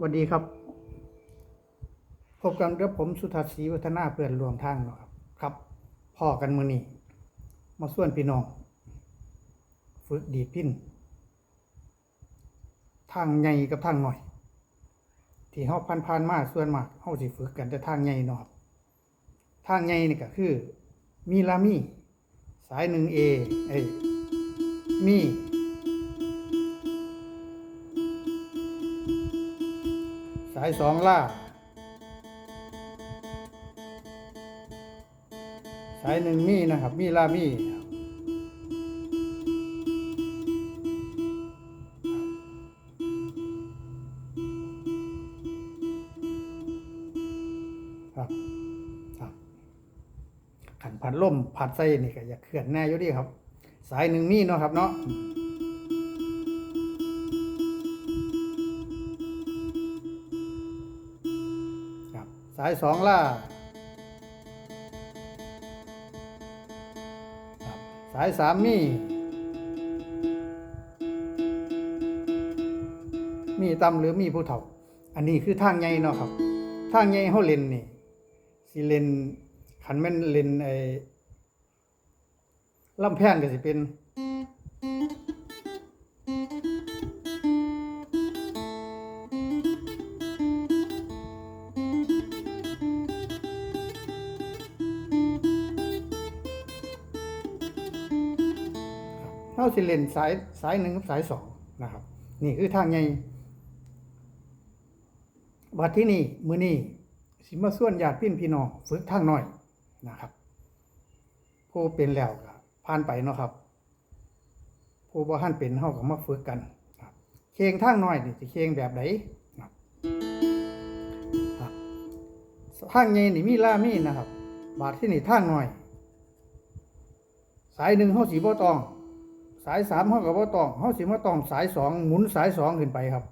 วัสดีครับ พบกันกับผมสุทัศน์ศรีวัฒนาเพื่อนรวมทางเนาะครับ ครับพ่อกันมือนี้มาส่วนพี่น้อง ฝึกดีดพินทางใหญ่กับทางหน่อย ที่เฮาพันพานมาส่วนมากเฮาสิฝึกกันแต่ทางใหญ่เนาะครับทางใหญ่นี่ก็คือ มีลามีสายหนึ่งเอเอ้มีายสองล่า สายหนึ่งมีนะครับ มีล่ามีครับครับขันผัดล่มผัดไส้นี่ก็อยากเขื่อนแน่อยู่ดีครับ สายหนึ่งมีเนาะครับเนาะายสองล่า สายสามมี มีตำหรือมีผู้เฒ่า อันนี้คือทางใหญ่เนาะครับ ทางใหญ่เขาเล่นนี่สิเล่นขันแม่นเล่นไอ้ลำแพนก็สิเป็นาสิเล่นสายสายหนึ่งกับสายสองนะครับ นี่คือทางใหญ่บัดที่นี่มือนี่สิมาส่วนญาติพี่พี่น้องฝึกทางหน้อยนะครับ ผู้เป็นแล้วก็ผ่านไปเนาะครับ ผู้บ่ทันเป็นเฮาก็มาฝึกกันครับเคงทางหน้อยนี่สิเคงแบบไหนครับครับทางใหญ่นี่มีล่ามีนะครับ บาดที่นี่ทางหน้อย สายหนึ่งเฮาสิบ่ต้อง สายสามเขากับว่าต้องเขาสิมาต้องสายสองหมุนสายสองขึ้นไปครับ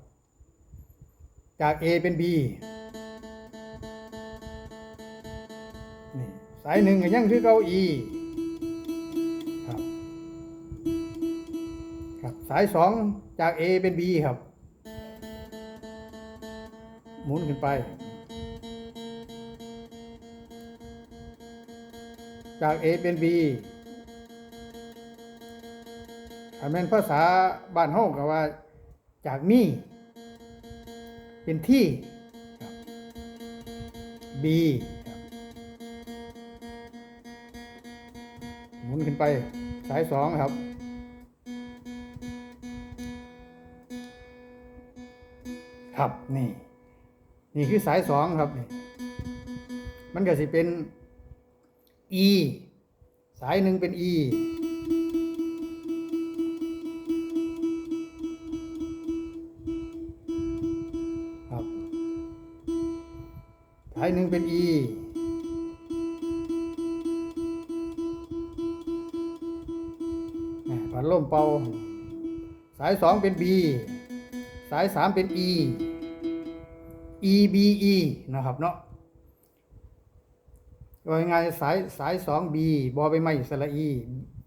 จาก A เป็น B นี่สายหนึ่งก็ยังคือเก้า E ครับครับสายสองจาก A เป็น B ครับ หมุนขึ้นไป จาก A เป็น B ถ้าแม่นภาษาบ้านเฮาก็ว่าจากมี เป็นที่บ B ครับหมุนขึ้นไปสายสองครับครับนี่ นี่คือสายสองครับนี่มันก็สิเป็น E สายหนึ่งเป็น E หนึ่งเป็น E พัดลมเป่า สายสองเป็น B สายสามเป็น E E B E นะครับเนาะว่ายังไงสายสายสอง B บอใบไม้สระ E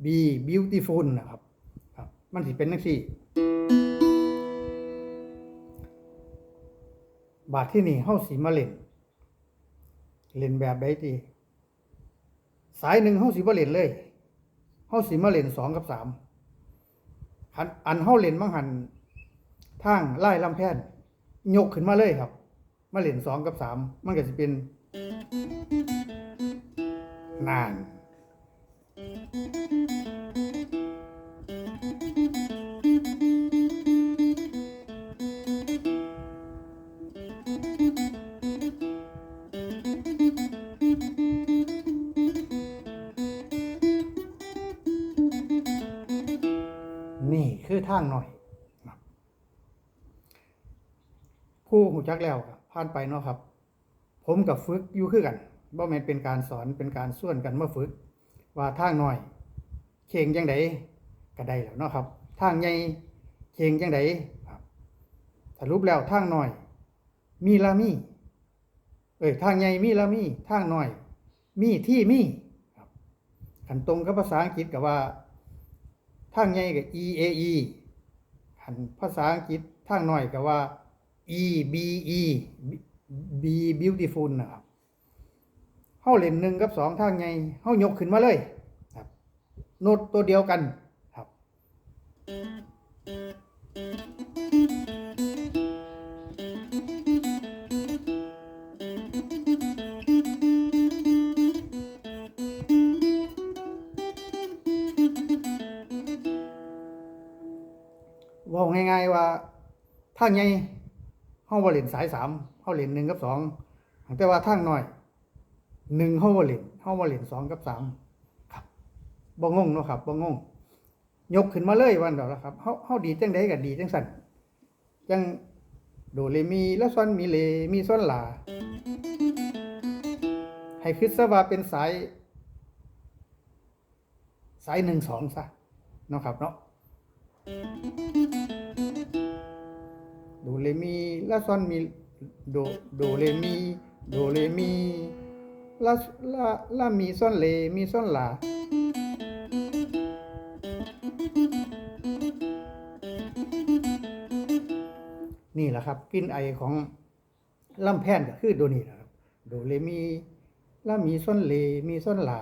B beautiful นะครับครับ มันสิเป็นนังสี่บาทที่นี่เฮาสีมาเล่น เล่นแบบใดดีสายหนึ่งเฮาสีมาเล่นเลยเฮาสีมาเล่นสองกับสามอันอันเฮาเล่นมังหันทางไล่ลำแพนยกขึ้นมาเลยครับ มาเล่นสองกับสามมันก็จะเป็นนาน คือทางหน่อยผู้หูจักแล้วผ่านไปเนาะครับ ผมกับฝึกอยู่คือกันบ่แม่นเป็นการสอนเป็นการส่วนกันมาฝึก ว่าทางหน่อยเข่งจังไดก็ได้แล้วเนาะครับทางใหญ่เข่งจังไดครับสรุปแล้วทางหน่อย มีละมีเอ้ยทางใหญ่มีละมีทางหน่อย มีที่มีครับขันตรงกับภาษาอังกฤษกับว่า ทางใหญ่กับ E A E หันภาษาอังกฤษทางหน่อยก็ว่า E B E B beautiful นะครับเฮาเล่นหนึ่งกับสองทางไงเฮายกขึ้นมาเลยครับโน้ตตัวเดียวกันครับ ง่ายๆว่าทางใหญ่เฮาบ่เล่นสายสามเฮาเล่นหนึ่งกับสองแต่ว่าทางน้อยหนึ่งเฮาบ่เล่นเฮาบ่เล่นสองกับสามครับบ่งงเนาะครับบ่งงยกขึ้นมาเลยวันเดียวแล้วครับเฮาเฮาดีจังไดก็ดีจังสั่นจังโดเรมีและซอนมีเลมีซอนลา ให้คิดซะว่าเป็นสาย สายหนึ่งสองซะเนาะครับเนาะ โดเรมีลาซอนมีโดโดเรมีโดเรมีลาลาลามีซอนเลมีซอนลานี่แหละครับกินไอของลำแพนก็คือโดนี่แหละครับ โดเรมีลามีซอนเลมีซอนลา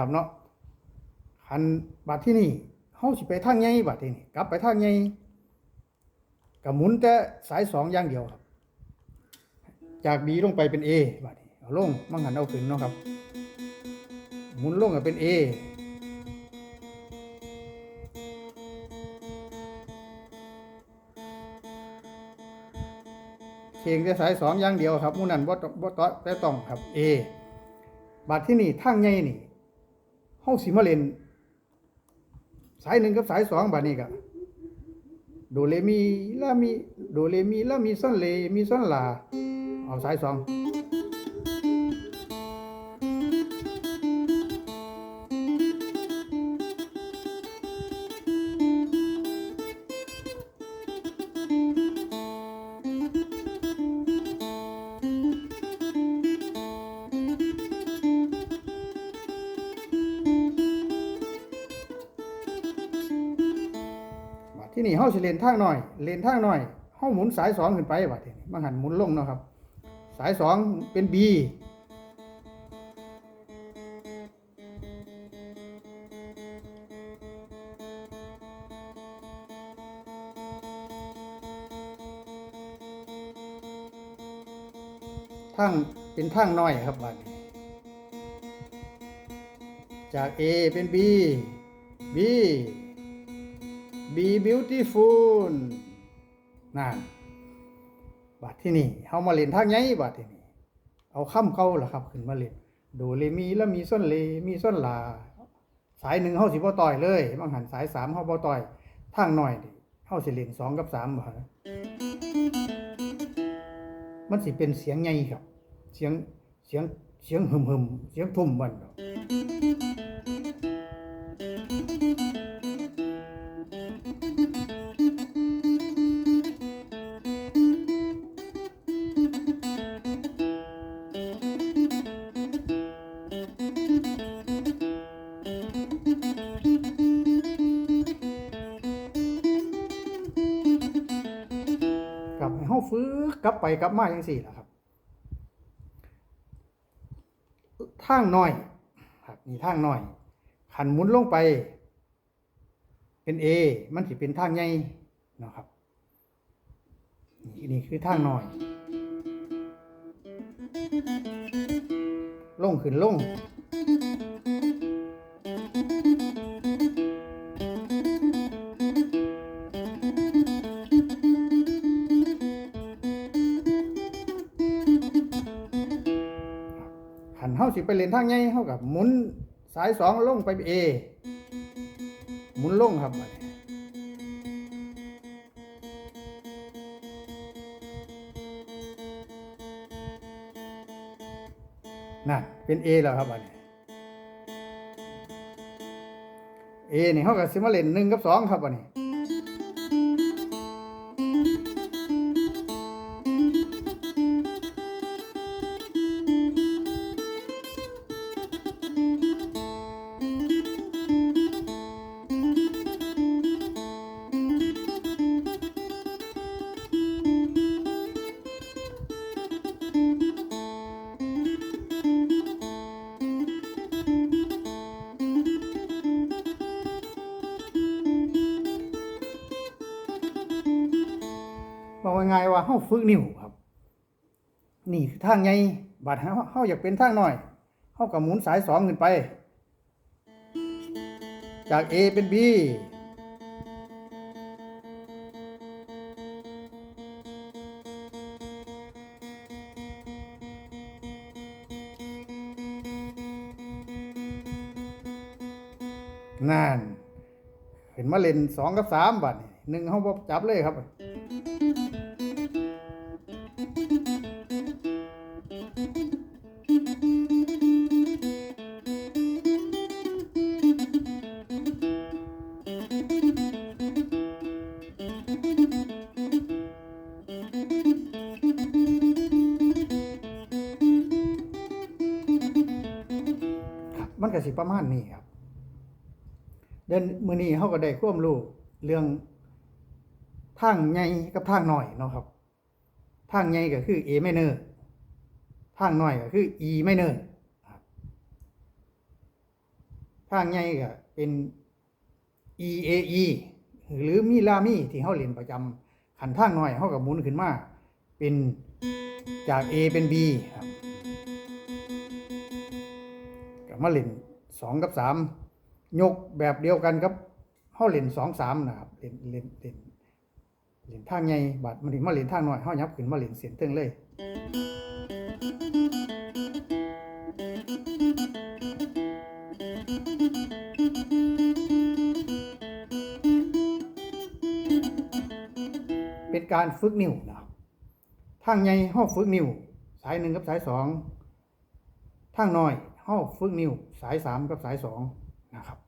นะครับเนาะคันบัดที่นี่เฮาสิไปทางใหญ่บัดที่นี่กลับไปทางใหญ่ก็หมุนแต่สายสองอย่างเดียวครับ จาก B ลงไปเป็น A บัดนี้เอาลงมังหันเอาขึ้นเนาะครับ หมุนลงก็เป็น A เพียงแต่สายสองอย่างเดียวครับมุนนั้นบ่ต้องบ่ต้อแต่ต้องครับ A บาดที่นี่ทางใหญ่นี่าสิมาเล่น สายหนึ่งกับสายสองบาดนี้กะโดเลมีลามีโดเลมีลามีซอนเลมีซอนลาเอาสายสอง ที่นี่เฮาสิเลนทางหน่อย เลนทางหน่อยเฮาหมุนสายสองขึ้นไปบาดนี้มาหันหมุนลงเนาะครับ สายสองเป็น B ทางเป็นทางน้อยครับบัดนี้จาก A เป็น B B be beautiful นั่นบัดที่นี่เฮามาเล่นทางใหญ่บัดที่นี่เอาคำเก่าล่ะครับ ขึ้นมาเล่นโดเรมีแล้วมีส้นเลมีส้นลา สายหนึ่งเฮาสิบ่ต่อยเลยบางหันสายสามเฮาบ่ต่อยทางหน้อยนี่เฮาสิเล่นสองกับสามบ่มันสิเป็นเสียงใหญ่ครับ เสียงเสียงเสียงหึมหึมๆเสียงทุ่มมันดอกกลับ ให้กลับไปกลับมาจังซี่ละครับทางน้อยครับนี่ทางน้อยขันหมุนลงไป เป็น A มันสิเป็นทางใหญ่นะครับนี่นี่คือทางน้อย ลงขึ้นลง สิไปเล่นทางใหญ่เฮากับหมุนสายสองลงไปเอหมุนลงครับบัดนี้นั่นเป็น A แล้วครับบัดนี้ A นี่เฮาก็สิมาเล่นหนึ่งกับสองครับบัดนี้ งายว่าเฮาฝึกนิ้วครับ นี่คือทางใหญ่บัดเฮาเฮาอยากเป็นทางน้อยเฮาก็หมุนสายสองขึ้นไป จาก A เป็น B นั่นเห็นมาเล่นสองกับสามบัดนี่หนึ่งเขาบจับเลยครับ มันก็สิประมาณนี้ครับ เดินมือนี้เขาก็ได้ควมรู้เรื่องทางใหญ่กับทางน้อยเนาะครับทางใหญ่ก็คือ A minor ทางน้อยก็คือ E minor ครับทางใหญ่ก็เป็น E A E หรือมีลามีที่เขาเรียนประจำขันทางน้อยเขากับหมุนขึ้นมาเป็นจาก A เป็น B ครับ มาเล่นสองกับสามยกแบบเดียวกันกับเฮาเล่นสองสามนะครับเล่นเล่นเล่นเล่นทางใหญ่บัดมันถึงมาเล่นทางน้อยเฮายับขึ้นมาเล่นเสียนเทิงเลยเป็นการฝึกนิ้วนะครับทางใหญ่เฮาฝึกนิ้ว สายหนึ่งกับสายสองทางน้อย เฮาฝึกนิ้วสายสามกับสายสองนะครับ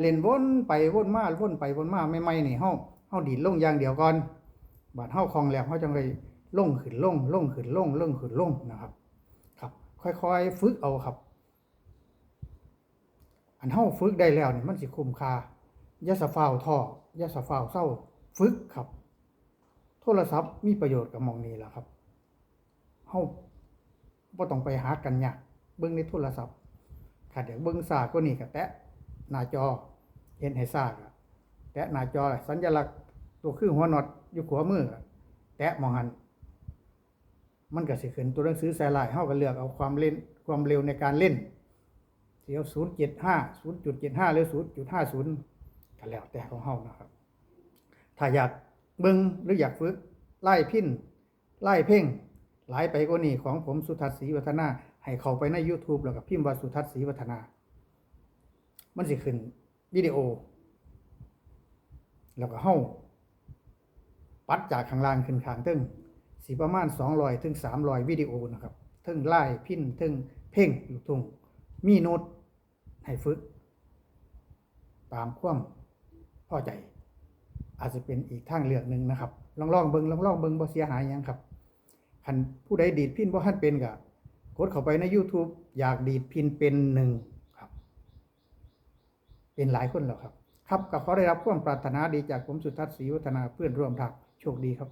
เล่นวนไปวนมาวนไปวนมาไม่ไม่นี่เฮาเฮาดีดลงอย่างเดียวก่อนบาดเฮาคลองแล้วเฮาจังเลยลงขึ้นลงลงขึ้นลงลงขึ้นลงนะครับ ครับ ค่อยๆ ฝึกเอาครับ อันเฮาฝึกได้แล้วนี่มันสิคุ้มค่าอย่าสะฟ้าวท้อย่าสะฟ้าวเศร้าฝึกครับ โทรศัพท์มีประโยชน์กับมองนี้แหละครับเฮาบ่ต้องไปหากันยากเบิ่งในโทรศัพท์ถ้าอยากเบิ่งซ่ากว่านี้ก็แตะหน้าจอเห็นให้ซ่าก็แตะหน้าจอสัญลักษณ์ตัวคือหัวน็อตอยู่ขวามือแตะมองหันมันก็สิขึ้นตัวหนังสือสายลายเฮาก็เลือกเอาความเล่นความเร็วในการเล่น เสียว0.75 0.75หรือ0.50ก็แล้วแต่ของเฮานะครับ ถ้าอยากเบิ่งหรืออยากฝึกไล่พินไล่เพ่งหลายไปกว่านี้ของผมสุทัศน์ศรีวัฒนา ให้เข้าไปใน YouTube แล้วก็พิมพ์ว่าสุทัศน์ศรีวัฒนา มันสิขึ้นวิดีโอ แล้วก็เฮาปัดจากข้างล่างขึ้นข้างเทึงสิประมาณ200ถึง300วิดีโอนะครับทึ่งไล่พินทึ่งเพ่งลูกทุ่ง มีโน้ตให้ฝึก ตามความพอใจ อาจจะเป็นอีกทางเลือกหนึ่งนะครับลองลองเบิงลองลองเบิงบ่เสียหายยังครับคันผู้ใดดีดพินบ่ทันเป็นก็กดเข้าไปใน YouTube อยากดีดพินเป็นหนึ่งครับ เป็นหลายคนแล้วครับ ครับก็ขอได้รับความปรารถนาดีจากผมสุทัศน์ศรีวัฒนาเพื่อนร่วมทางโชคดีครับ